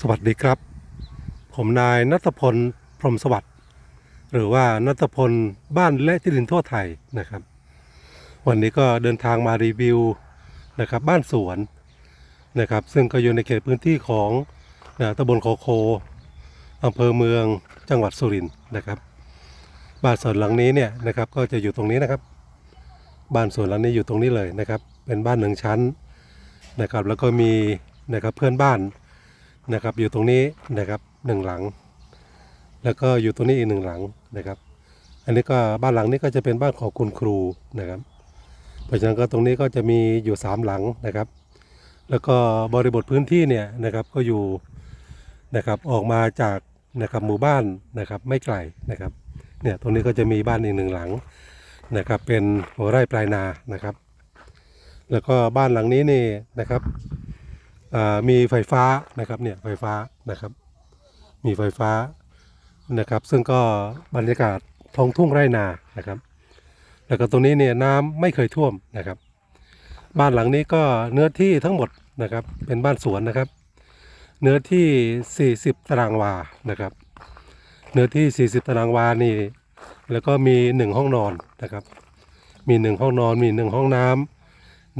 สวัสดีครับ ผมนายนัทพลพรหมสวัสดิ์หรือว่านัทพลบ้านและที่ดินทั่วไทยนะครับ วันนี้ก็เดินทางมารีวิวนะครับบ้านสวนนะครับ ซึ่งก็อยู่ในเขตพื้นที่ของนะตำบลโคโคอำเภอเมืองจังหวัดสุรินทร์นะครับบ้านสวนหลังนี้เนี่ยนะครับก็จะอยู่ตรงนี้นะครับ บ้านสวนหลังนี้อยู่ตรงนี้เลยนะครับ เป็นบ้านหนึ่งชั้นนะครับ แล้วก็มีนะครับเพื่อนบ้าน นะครับ อยู่ตรงนี้นะครับหนึ่งหลัง แล้วก็อยู่ตรงนี้อีกหนึ่งหลังนะครับ อันนี้ก็บ้านหลังนี้ก็จะเป็นบ้านของคุณครูนะครับ เพราะฉะนั้นก็ตรงนี้ก็จะมีอยู่สามหลังนะครับ แล้วก็บริบทพื้นที่เนี่ยนะครับก็อยู่นะครับออกมาจากนะครับหมู่บ้านนะครับไม่ไกลนะครับเนี่ยตรงนี้ก็จะมีบ้านอีกหนึ่งหลังนะครับเป็นหัวไร่ปลายนานะครับ แล้วก็บ้านหลังนี้นี่นะครับ มีไฟฟ้านะครับเนี่ยไฟฟ้านะครับ มีไฟฟ้านะครับ ซึ่งก็บรรยากาศท้องทุ่งไร่นานะครับ แล้วก็ตรงนี้เนี่ยน้ำไม่เคยท่วมนะครับ บ้านหลังนี้ก็เนื้อที่ทั้งหมดนะครับ เป็นบ้านสวนนะครับ เนื้อที่ 40 ตารางวานะครับ เนื้อที่ 40 ตารางวานี่ แล้วก็มี 1 ห้องนอนนะครับ มี 1 ห้องนอนมี 1 ห้องน้ำ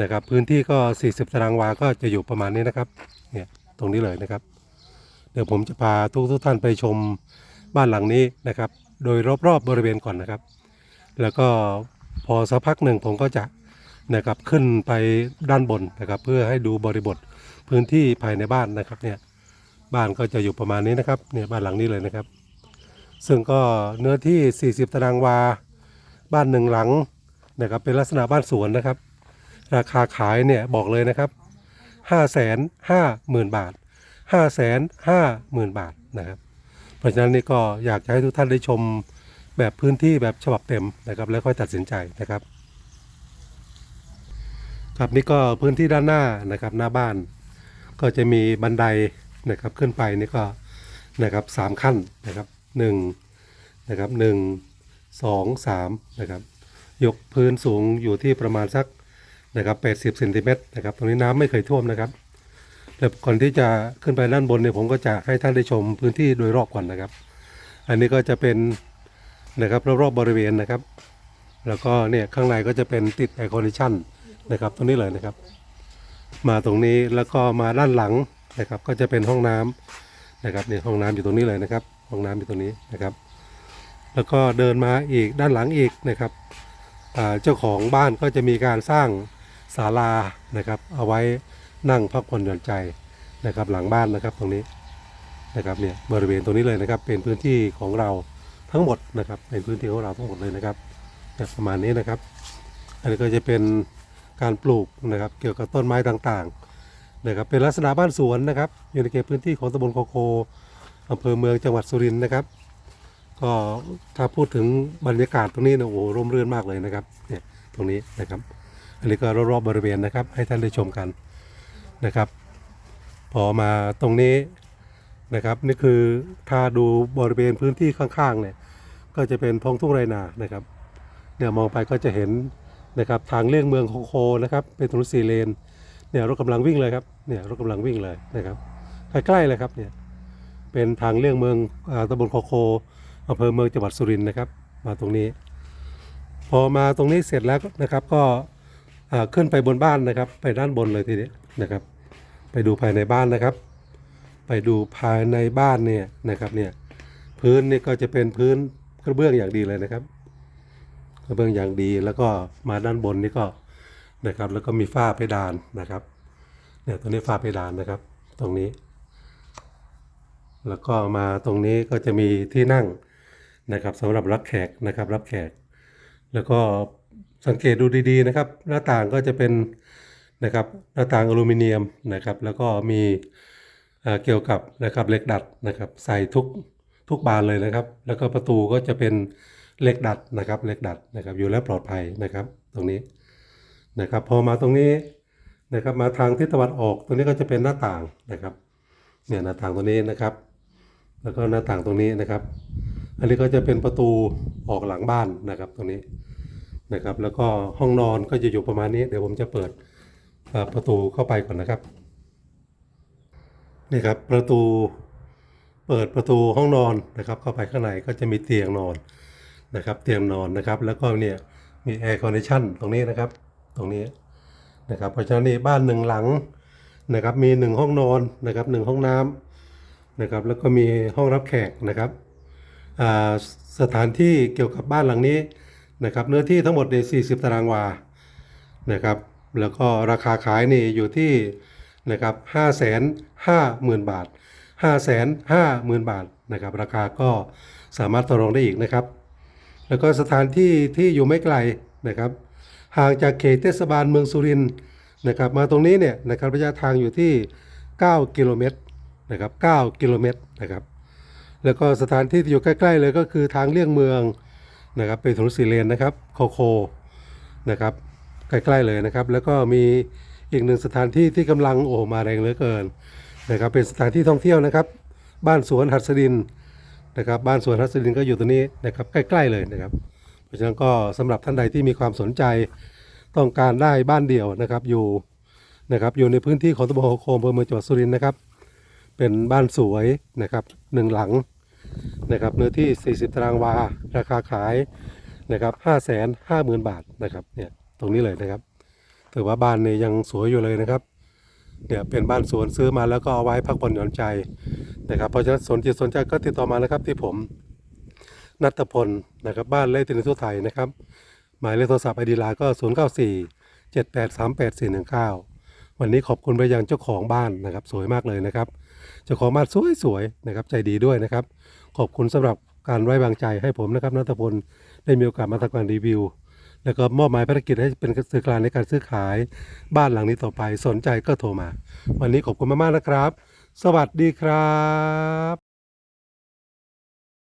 นะครับ พื้นที่ก็ 40 ตารางวาก็จะอยู่ประมาณนี้นะครับ เนี่ยตรงนี้เลยนะครับ เดี๋ยวผมจะพาทุกทุกท่านไปชมบ้านหลังนี้นะครับ โดยรอบๆบบริเวณก่อนนะครับ แล้วก็พอสักพักหนึ่งผมก็จะนะครับขึ้นไปด้านบนนะครับ เพื่อให้ดูบริบทพื้นที่ภายในบ้านนะครับเนี่ยบ้านก็จะอยู่ประมาณนี้นะครับเนี่ยบ้านหลังนี้เลยนะครับ ซึ่งก็เนื้อที่ 40 ตารางวา บ้านหนึ่งหลังนะครับเป็นลักษณะบ้านสวนนะครับ ราคาขายเนี่ยบอกเลยนะครับห้าแสนห้าหมื่นบาทห้าแสนห้าหมื่นบาทนะครับ เพราะฉะนั้นนี่ก็อยากจะให้ทุกท่านได้ชมแบบพื้นที่แบบฉบับเต็มนะครับ แล้วค่อยตัดสินใจนะครับ ครับนี่ก็พื้นที่ด้านหน้านะครับหน้าบ้าน ก็จะมีบันไดนะครับขึ้นไปนี่ก็นะครับสามขั้นนะครับหนึ่งนะครับหนึ่งสองสามนะครับยกพื้นสูงอยู่ที่ประมาณสัก นะครับ80เซนติเมตรนะครับตรงนี้น้ำไม่เคยท่วมนะครับแล้วก่อนที่จะขึ้นไปด้านบนเนี่ยผมก็จะให้ท่านได้ชมพื้นที่โดยรอบก่อนนะครับ อันนี้ก็จะเป็นนะครับรอบๆบริเวณนะครับ แล้วก็เนี่ยข้างในก็จะเป็นติดแอร์คอนดิชันนะครับตรงนี้เลยนะครับ มาตรงนี้แล้วก็มาด้านหลังนะครับ ก็จะเป็นห้องน้ำนะครับเนี่ยห้องน้ำอยู่ตรงนี้เลยนะครับ ห้องน้ำอยู่ตรงนี้นะครับ แล้วก็เดินมาอีกด้านหลังอีกนะครับเจ้าของบ้านก็จะมีการสร้าง ศาลานะครับ เอาไว้นั่งพักผ่อนหย่อนใจนะครับ หลังบ้านนะครับตรงนี้นะครับเนี่ยบริเวณตรงนี้เลยนะครับ เป็นพื้นที่ของเราทั้งหมดนะครับ เป็นพื้นที่ของเราทั้งหมดเลยนะครับประมาณนี้นะครับ อันนี้ก็จะเป็นการปลูกนะครับ เกี่ยวกับต้นไม้ต่างๆนะครับ เป็นลักษณะบ้านสวนนะครับ อยู่ในเขตพื้นที่ของตำบลโคโคอำเภอเมืองจังหวัดสุรินทร์นะครับ ก็ถ้าพูดถึงบรรยากาศตรงนี้นี่ยโอ้โหร่มรื่นมากเลยนะครับ เนี่ยตรงนี้นะครับ อันนี้ก็รอบๆบริเวณนะครับ ให้ท่านได้ชมกันนะครับ พอมาตรงนี้นะครับ นี่คือถ้าดูบริเวณพื้นที่ข้างๆเนี่ย ก็จะเป็นท้องทุ่งไรนานะครับ เนี่ยมองไปก็จะเห็นนะครับทางเลี่ยงเมืองโคโคนะครับ เป็นถนนสี่เลน เนี่ยรถกำลังวิ่งเลยครับ เนี่ยรถกำลังวิ่งเลยนะครับใกล้ๆเลยครับเนี่ย เป็นทางเลี่ยงเมืองอาตำบลโคโคอำเภอเมืองจังหวัดสุรินทร์นะครับ มาตรงนี้ พอมาตรงนี้เสร็จแล้วนะครับก็ ขึ้นไปบนบ้านนะครับ ไปด้านบนเลยทีนี้นะครับ ไปดูภายในบ้านนะครับ ไปดูภายในบ้านเนี่ยนะครับเนี่ยพื้นนี่ก็จะเป็นพื้นกระเบื้องอย่างดีเลยนะครับ กระเบื้องอย่างดีแล้วก็มาด้านบนนี่ก็นะครับ แล้วก็มีฝ้าเพดานนะครับเนี่ยตรงนี้ฝ้าเพดานนะครับ ตรงนี้ แล้วก็มาตรงนี้ก็จะมีที่นั่งนะครับสำหรับรับแขกนะครับ รับแขก แล้วก็ สังเกตดูดีๆนะครับ หน้าต่างก็จะเป็นนะครับหน้าต่างอลูมิเนียมนะครับแล้วก็มีเกี่ยวกับนะครับเหล็กดัดนะครับใส่ทุกทุกบานเลยนะครับ แล้วก็ประตูก็จะเป็นเหล็กดัดนะครับเหล็กดัดนะครับอยู่แล้วปลอดภัยนะครับตรงนี้นะครับพอมาตรงนี้นะครับมาทางทิศตะวันออกตรงนี้ก็จะเป็นหน้าต่างนะครับเนี่ยหน้าต่างตัวนี้นะครับ แล้วก็หน้าต่างตรงนี้นะครับ อันนี้ก็จะเป็นประตูออกหลังบ้านนะครับตรงนี้ นะครับ แล้วก็ห้องนอนก็จะอยู่ประมาณนี้ เดี๋ยวผมจะเปิดประตูเข้าไปก่อนนะครับนี่ครับประตูเปิดประตูห้องนอนนะครับ เข้าไปข้างในก็จะมีเตียงนอนนะครับ เตียงนอนนะครับ แล้วก็เนี่ยมีแอร์คอนดิชันตรงนี้นะครับ ตรงนี้นะครับ เพราะฉะนั้นนี่บ้านหนึ่งหลังนะครับ มีหนึ่งห้องนอนนะครับหนึ่งห้องน้ำนะครับ แล้วก็มีห้องรับแขกนะครับสถานที่เกี่ยวกับบ้านหลังนี้ นะครับเนื้อที่ทั้งหมดใน40 ตารางวานะครับแล้วก็ราคาขายนี่อยู่ที่นะครับห้าแสนห้าหมื่นบาทห้าแสนห้าหมื่นบาทนะครับราคาก็สามารถต่อรองได้อีกนะครับ แล้วก็สถานที่ที่อยู่ไม่ไกลนะครับห่างจากเขตเทศบาลเมืองสุรินทร์นะครับมาตรงนี้เนี่ยนะครับระยะทางอยู่ที่ 9 กิโลเมตรนะครับ9กิโลเมตรนะครับแล้วก็สถานที่ที่อยู่ใกล้ ๆ เลยก็คือทางเลี่ยงเมือง นะครับเป็นถนนสีเลนนะครับโคโคนะครับใกล้ๆเลยนะครับ แล้วก็มีอีกหนึ่งสถานที่ที่กำลังโอ้มาแรงเหลือเกินนะครับเป็นสถานที่ท่องเที่ยวนะครับ บ้านสวนหัสดินนะครับบ้านสวนหัสดินก็อยู่ตรงนี้นะครับใกล้ ๆเลยนะครับ เพราะฉะนั้นก็สำหรับท่านใดที่มีความสนใจต้องการได้บ้านเดี่ยวนะครับอยู่นะครับอยู่ในพื้นที่ของตำบลโคมอำเภอเมืองจังหวัดสุรินทร์นะครับ เป็นบ้านสวยนะครับหนึ่งหลัง นะครับเนื้อที่ 40 ตารางวา ราคาขายนะครับ5 5 0 0 0 0 บาทนะครับเนี่ยตรงนี้เลยนะครับถือว่าบ้านเนี่ยยังสวยอยู่เลยนะครับเนี่ยเป็นบ้านสวนซื้อมาแล้วก็เอาไว้พักผ่อนหย่อนใจนะครับเพราะฉะนั้นสนจิตสนใจก็ติดต่อมานะครับที่ผมนัทพลนะครับบ้านเลขที่หนึ่งทั่วไทยนะครับหมายเลขโทรศัพท์ไอดีไลน์ก็ 0 9 4 7 8 3 8 4 1 9 วันนี้ขอบคุณไปยังเจ้าของบ้านนะครับ สวยมากเลยนะครับ เจ้าของบ้านสวยๆนะครับใจดีด้วยนะครับ ขอบคุณสำหรับการไว้วางใจให้ผมนะครับนัทพลได้มีโอกาสมาทำการรีวิว แล้วก็มอบหมายภารกิจให้เป็นสื่อกลางในการซื้อขาย บ้านหลังนี้ต่อไปสนใจก็โทรมา วันนี้ขอบคุณมากๆนะครับ สวัสดีครับ